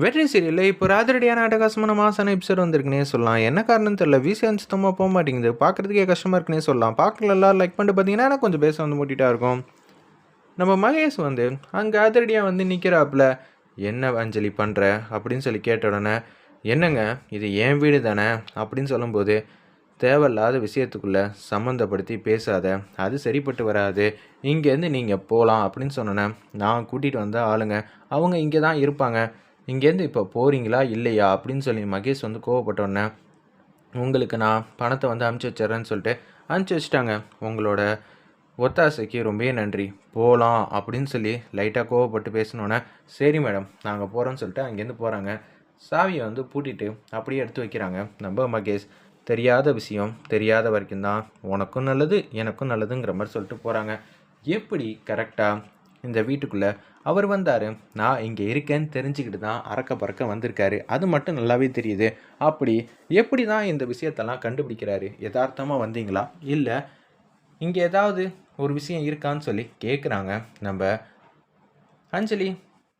வெற்றி சீரியலில் இப்போ ராதிரடியான அட்டகாசமான மாசான எபிசோட் வந்திருக்குனே சொல்லலாம். என்ன காரணம் தெரியல. விசிஎன் சுத்தமாக போக மாட்டேங்குது. பார்க்குறதுக்கே கஷ்டமாக இருக்குன்னே சொல்லலாம். பார்க்கல எல்லாரும் லைக் பண்ணிட்டு பார்த்தீங்கன்னா எனக்கு கொஞ்சம் பேச வந்து மூட்டிகிட்டா இருக்கும். நம்ம மகேஷ் வந்து அங்கே அதிரடியாக வந்து நிற்கிறாப்புல என்ன அஞ்சலி பண்ணுற அப்படின்னு சொல்லி கேட்ட உடனே என்னங்க? இது என் வீடு தானே? அப்படின்னு சொல்லும்போது தேவையில்லாத விஷயத்துக்குள்ளே சம்மந்தப்படுத்தி பேசாத. அது சரிப்பட்டு வராது. இங்கேருந்து நீங்கள் போகலாம் அப்படின்னு சொன்னோன்னே நான் கூட்டிகிட்டு வந்த ஆளுங்க அவங்க இங்கே தான் இருப்பாங்க. இங்கேருந்து இப்போ போகிறீங்களா இல்லையா? அப்படின்னு சொல்லி மகேஷ் வந்து கோவப்பட்டோன்னே உங்களுக்கு நான் பணத்தை வந்து அனுப்பிச்சி வச்சிட்றேன்னு சொல்லிட்டு அனுப்பிச்சி வச்சுட்டாங்க. உங்களோட ஒத்தாசைக்கு ரொம்பவே நன்றி. போகலாம் அப்படின்னு சொல்லி லைட்டாக கோவப்பட்டு பேசினோன்னே சரி மேடம் நாங்கள் போகிறோன்னு சொல்லிட்டு அங்கேருந்து போகிறாங்க சாவியை வந்து பூட்டிட்டு அப்படியே எடுத்து வைக்கிறாங்க. நம்ம மகேஷ் தெரியாத விஷயம் தெரியாத வரைக்கும் தான் உனக்கும் நல்லது எனக்கும் நல்லதுங்கிற மாதிரி சொல்லிட்டு போகிறாங்க எப்படி கரெக்டாக இந்த வீட்டுக்குள்ளே அவர் வந்தார். நான் இங்கே இருக்கேன்னு தெரிஞ்சுக்கிட்டு தான் அறக்க பறக்க வந்திருக்காரு. அது மட்டும் நல்லாவே தெரியுது. அப்படி எப்படி தான் இந்த விஷயத்தெல்லாம் கண்டுபிடிக்கிறாரு? யதார்த்தமாக வந்தீங்களா? இல்லை. இங்கே ஏதாவது ஒரு விஷயம் இருக்கான்னு சொல்லி கேட்குறாங்க நம்ம அஞ்சலி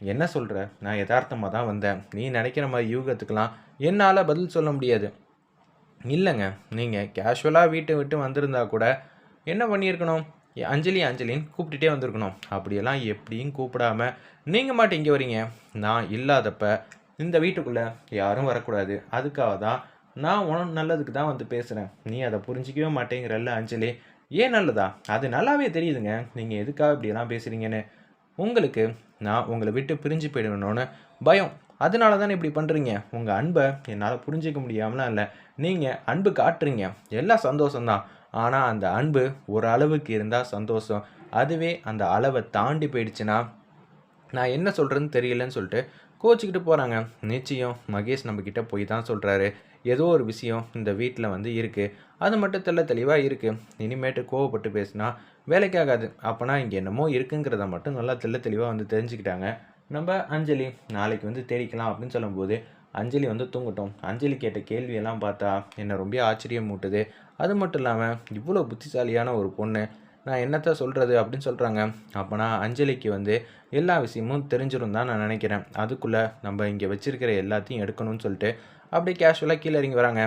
என்ன சொல்கிற நான் யதார்த்தமாக தான் வந்தேன். நீ நினைக்கிற மாதிரி யூகத்துக்கெலாம் என்னால் பதில் சொல்ல முடியாது. இல்லைங்க. நீங்கள் கேஷுவலாக வீட்டை விட்டு வந்திருந்தா கூட என்ன பண்ணியிருக்கணும்? அஞ்சலி அஞ்சலின்னு கூப்பிட்டுட்டே வந்திருக்கணும். அப்படியெல்லாம் எப்படியும் கூப்பிடாம நீங்கள் மாட்டு இங்கே வரீங்க. நான் இல்லாதப்ப இந்த வீட்டுக்குள்ளே யாரும் வரக்கூடாது. அதுக்காக தான் நான் உனக்கு நல்லதுக்கு தான் வந்து பேசுகிறேன் நீ அதை புரிஞ்சிக்கவே மாட்டேங்கிறல்ல அஞ்சலி. ஏன் நல்லதா? அது நல்லாவே தெரியுதுங்க. நீங்கள் எதுக்காக இப்படியெல்லாம் பேசுகிறீங்கன்னு உங்களுக்கு நான் உங்களை விட்டு பிரிஞ்சு போயிடணும்னு பயம். அதனால தானே இப்படி பண்ணுறீங்க உங்கள் அன்பை என்னால் புரிஞ்சிக்க முடியாமலாம் இல்லை. நீங்கள் அன்பு காட்டுறீங்க. எல்லாம் சந்தோஷம்தான். ஆனால் அந்த அன்பு ஒரு அளவுக்கு இருந்தால் சந்தோஷம். அதுவே அந்த அளவை தாண்டி போயிடுச்சுன்னா நான் என்ன சொல்கிறேன்னு தெரியலன்னு சொல்லிட்டு கோச்சிக்கிட்டு போகிறாங்க நிச்சயம் மகேஷ் நம்மக்கிட்ட போய் தான் சொல்கிறாரு ஏதோ ஒரு விஷயம் இந்த வீட்டில் வந்து இருக்குது அது மட்டும் தெல்ல தெளிவாக இருக்குது இனிமேட்டு கோவப்பட்டு பேசினா வேலைக்காகாது. அப்போனா இங்கே என்னமோ இருக்குங்கிறத மட்டும் நல்லா தெல்ல தெளிவாக வந்து தெரிஞ்சுக்கிட்டாங்க. நம்ம அஞ்சலி நாளைக்கு வந்து தேடிக்கலாம் அப்படின்னு சொல்லும்போது அஞ்சலி வந்து தூங்கட்டும். அஞ்சலி கேட்ட கேள்வியெல்லாம் பார்த்தா என்னை ரொம்ப ஆச்சரியம் மூட்டுது அது மட்டும் இல்லாமல் இவ்வளோ புத்திசாலியான ஒரு பொண்ணு. நான் என்னத்த சொல்கிறது அப்படின்னு சொல்கிறாங்க அப்போனா அஞ்சலிக்கு வந்து எல்லா விஷயமும் தெரிஞ்சிடும் தான் நான் நினைக்கிறேன். அதுக்குள்ளே நம்ம இங்கே வச்சிருக்கிற எல்லாத்தையும் எடுக்கணும்னு சொல்லிட்டு அப்படியே கேஷுவலாக கீழே இறங்கி வராங்க.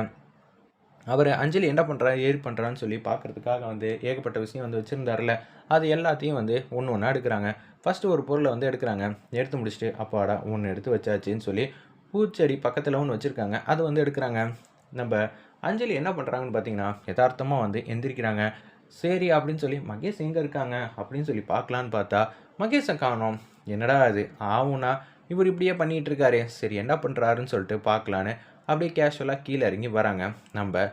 அவர் அஞ்சலி என்ன பண்ணுறா ஏறி பண்ணுறான்னு சொல்லி பார்க்கறதுக்காக வந்து ஏகப்பட்ட விஷயம் வந்து வச்சுருந்தார்ல அது எல்லாத்தையும் வந்து ஒன்று ஒன்றா எடுக்கிறாங்க. ஃபஸ்ட்டு ஒரு பொருளை வந்து எடுக்கிறாங்க. எடுத்து முடிச்சுட்டு அப்பாடா ஒன்று எடுத்து வச்சாச்சின்னு சொல்லி பூச்செடி பக்கத்தில் ஒன்று வச்சுருக்காங்க. அது வந்து எடுக்கிறாங்க. நம்ம அஞ்சலி என்ன பண்ணுறாங்கன்னு பார்த்தீங்கன்னா யதார்த்தமாக வந்து எந்திரிக்கிறாங்க. சரி அப்படின்னு சொல்லி மகேஷ் எங்கே இருக்காங்க அப்படின்னு சொல்லி பார்க்கலான்னு பார்த்தா மகேஷை காணோம். என்னடா அது ஆவுனா இவர் இப்படியே பண்ணிகிட்டு இருக்காரு. சரி என்ன பண்ணுறாருன்னு சொல்லிட்டு பார்க்கலான்னு அப்படியே கேஷுவலாக கீழே இறங்கி வராங்க. நம்ம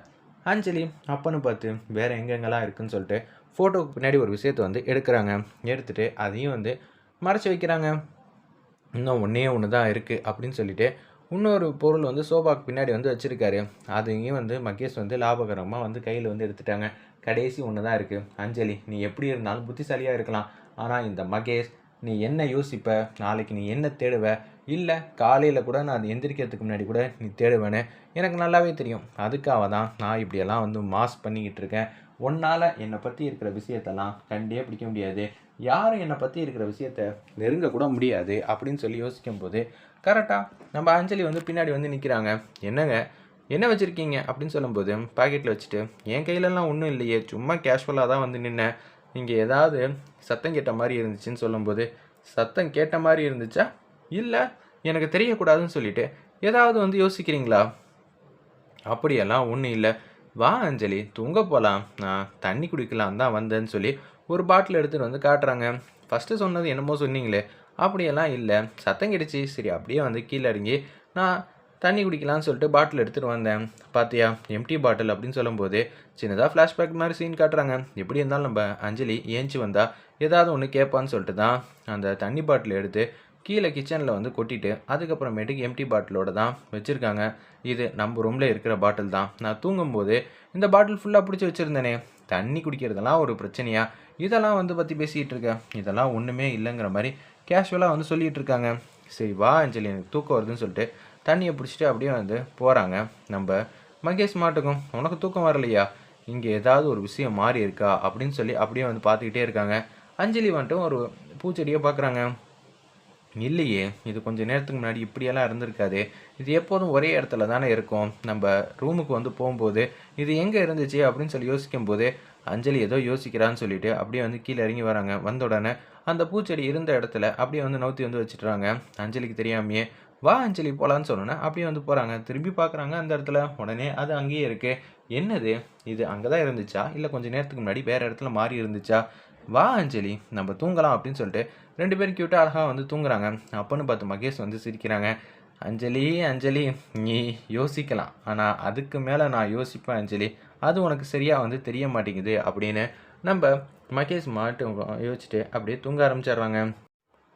அஞ்சலி அப்பன்னு பார்த்து வேறு எங்கெங்கெல்லாம் இருக்குதுன்னு சொல்லிட்டு ஃபோட்டோவுக்கு பின்னாடி ஒரு விஷயத்தை வந்து எடுக்கிறாங்க. எடுத்துகிட்டு அதையும் வந்து மறைச்சி வைக்கிறாங்க. இன்னும் ஒன்றே ஒன்று தான் இருக்குது அப்படின்னு சொல்லிட்டு இன்னொரு பொருள் வந்து சோபாக்கு பின்னாடி வந்து வச்சுருக்காரு. அதையும் வந்து மகேஷ் வந்து லாபகரமாக வந்து கையில் வந்து எடுத்துட்டாங்க. கடைசி ஒன்று தான் இருக்குது அஞ்சலி நீ எப்படி இருந்தாலும் புத்திசாலியாக இருக்கலாம். ஆனால் இந்த மகேஷ் நீ என்ன யோசிப்ப? நாளைக்கு நீ என்ன தேடுவ? இல்லை காலையில் கூட நான் எந்திரிக்கிறதுக்கு முன்னாடி கூட நீ தேடுவேன்னு எனக்கு நல்லாவே தெரியும். அதுக்காக தான் நான் இப்படியெல்லாம் வந்து மாஸ் பண்ணிக்கிட்டு இருக்கேன். உன்னால் என்னை பற்றி இருக்கிற விஷயத்தெல்லாம் கண்டே பிடிக்க முடியாது. யாரும் என்னை பற்றி இருக்கிற விஷயத்த நெருங்கக்கூட முடியாது அப்படின்னு சொல்லி யோசிக்கும்போது கரெக்டாக நம்ம அஞ்சலி வந்து பின்னாடி வந்து நிற்கிறாங்க என்னங்க? என்ன வச்சுருக்கீங்க? அப்படின்னு சொல்லும்போது பாக்கெட்டில் வச்சுட்டு என் கையிலலாம் ஒன்றும் இல்லையே. சும்மா கேஷுவலாக தான் வந்து நின்னேன் இங்கே ஏதாவது சத்தம் கேட்ட மாதிரி இருந்துச்சுன்னு சொல்லும்போது சத்தம் கேட்ட மாதிரி இருந்துச்சா? இல்லை எனக்கு தெரியக்கூடாதுன்னு சொல்லிட்டு ஏதாவது வந்து யோசிக்கிறீங்களா? அப்படியெல்லாம் ஒன்றும் இல்லை. வா அஞ்சலி தூங்க போகலாம் நான் தண்ணி குடிக்கலாம் தான் வந்தேன்னு சொல்லி ஒரு பாட்டில் எடுத்துகிட்டு வந்து காட்டுறாங்க. ஃபஸ்ட்டு சொன்னது என்னமோ சொன்னீங்களே. அப்படியெல்லாம் இல்லை. சத்தம் கிடச்சி. சரி அப்படியே வந்து கீழே இறங்கி நான் தண்ணி குடிக்கலாம்னு சொல்லிட்டு பாட்டில் எடுத்துகிட்டு வந்தேன். பார்த்தியா எம்டி பாட்டில் அப்படின்னு சொல்லும்போது சின்னதாக ஃப்ளாஷ்பேக் மாதிரி சீன் காட்டுறாங்க. எப்படி இருந்தாலும் நம்ம அஞ்சலி ஏஞ்சி வந்தால் ஏதாவது ஒன்று கேட்பான்னு சொல்லிட்டு தான் அந்த தண்ணி பாட்டில் எடுத்து கீழே கிச்சனில் வந்து கொட்டிட்டு அதுக்கப்புறமேட்டுக்கு எம்டி பாட்டிலோட தான் வச்சுருக்காங்க. இது நம்ம ரூமில் இருக்கிற பாட்டில் தான். நான் தூங்கும்போது இந்த பாட்டில் ஃபுல்லாக பிடிச்சி வச்சுருந்தேனே. தண்ணி குடிக்கிறதெல்லாம் ஒரு பிரச்சனையாக இதெல்லாம் வந்து பற்றி பேசிகிட்டு இருக்கேன். இதெல்லாம் ஒன்றுமே இல்லைங்கிற மாதிரி கேஷுவலாக வந்து சொல்லிகிட்டு இருக்காங்க. சரி வா அஞ்சலி எனக்கு தூக்கம் வருதுன்னு சொல்லிட்டு தண்ணியை பிடிச்சிட்டு அப்படியே வந்து போகிறாங்க நம்ம மகேஷ் மாட்டுக்கும் உனக்கு தூக்கம் வரலையா? இங்கே ஏதாவது ஒரு விஷயம் மாறி இருக்கா? அப்படின்னு சொல்லி அப்படியே வந்து பார்த்துக்கிட்டே இருக்காங்க. அஞ்சலி வந்துட்டு ஒரு பூச்செடியை பார்க்குறாங்க. இல்லையே இது கொஞ்சம் நேரத்துக்கு முன்னாடி இப்படியெல்லாம் இருந்திருக்காது. இது எப்போதும் ஒரே இடத்துல தானே இருக்கும். நம்ம ரூமுக்கு வந்து போகும்போது இது எங்கே இருந்துச்சு அப்படின்னு சொல்லி யோசிக்கும் போது அஞ்சலி ஏதோ யோசிக்கிறான்னு சொல்லிட்டு அப்படியே வந்து கீழே இறங்கி வராங்க. வந்த உடனே அந்த பூச்செடி இருந்த இடத்துல அப்படியே வந்து நவுத்தி வந்து வச்சுட்றாங்க அஞ்சலிக்கு தெரியாமையே வா அஞ்சலி போகலான்னு சொன்னோன்னே அப்படியே வந்து போகிறாங்க திரும்பி பார்க்குறாங்க அந்த இடத்துல. உடனே அது அங்கேயே இருக்குது என்னது? இது அங்கே தான் இருந்துச்சா? இல்லை கொஞ்சம் நேரத்துக்கு முன்னாடி வேறு இடத்துல மாறி இருந்துச்சா? வா அஞ்சலி நம்ம தூங்கலாம் அப்படின்னு சொல்லிட்டு ரெண்டு பேரும் கியூட்டாக அழகாக வந்து தூங்குறாங்க. அப்போன்னு பார்த்து மகேஷ் வந்து சிரிக்கிறாங்க. அஞ்சலி அஞ்சலி நீ யோசிக்கலாம். ஆனால் அதுக்கு மேலே நான் யோசிப்பேன் அஞ்சலி. அது உனக்கு சரியாக வந்து தெரிய மாட்டேங்குது அப்படின்னு நம்ம மகேஷ் மாட்டு யோசிச்சுட்டு அப்படியே தூங்க ஆரம்பிச்சிடுறாங்க.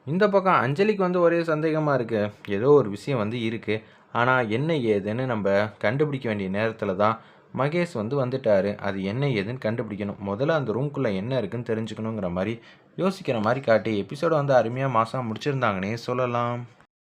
இந்த பக்கம் அஞ்சலிக்கு வந்து ஒரே சந்தேகமாக இருக்குது ஏதோ ஒரு விஷயம் வந்து இருக்குது ஆனால் என்ன ஏதுன்னு நம்ம கண்டுபிடிக்க வேண்டிய நேரத்தில் தான் மகேஷ் வந்து வந்துட்டார். அது என்ன ஏதுன்னு கண்டுபிடிக்கணும். முதல்ல அந்த ரூம்குள்ளே என்ன இருக்குன்னு தெரிஞ்சுக்கணுங்கிற மாதிரி யோசிக்கிற மாதிரி காட்டி எபிசோடை வந்து அருமையாக மாதம் முடிச்சிருந்தாங்கன்னே சொல்லலாம்.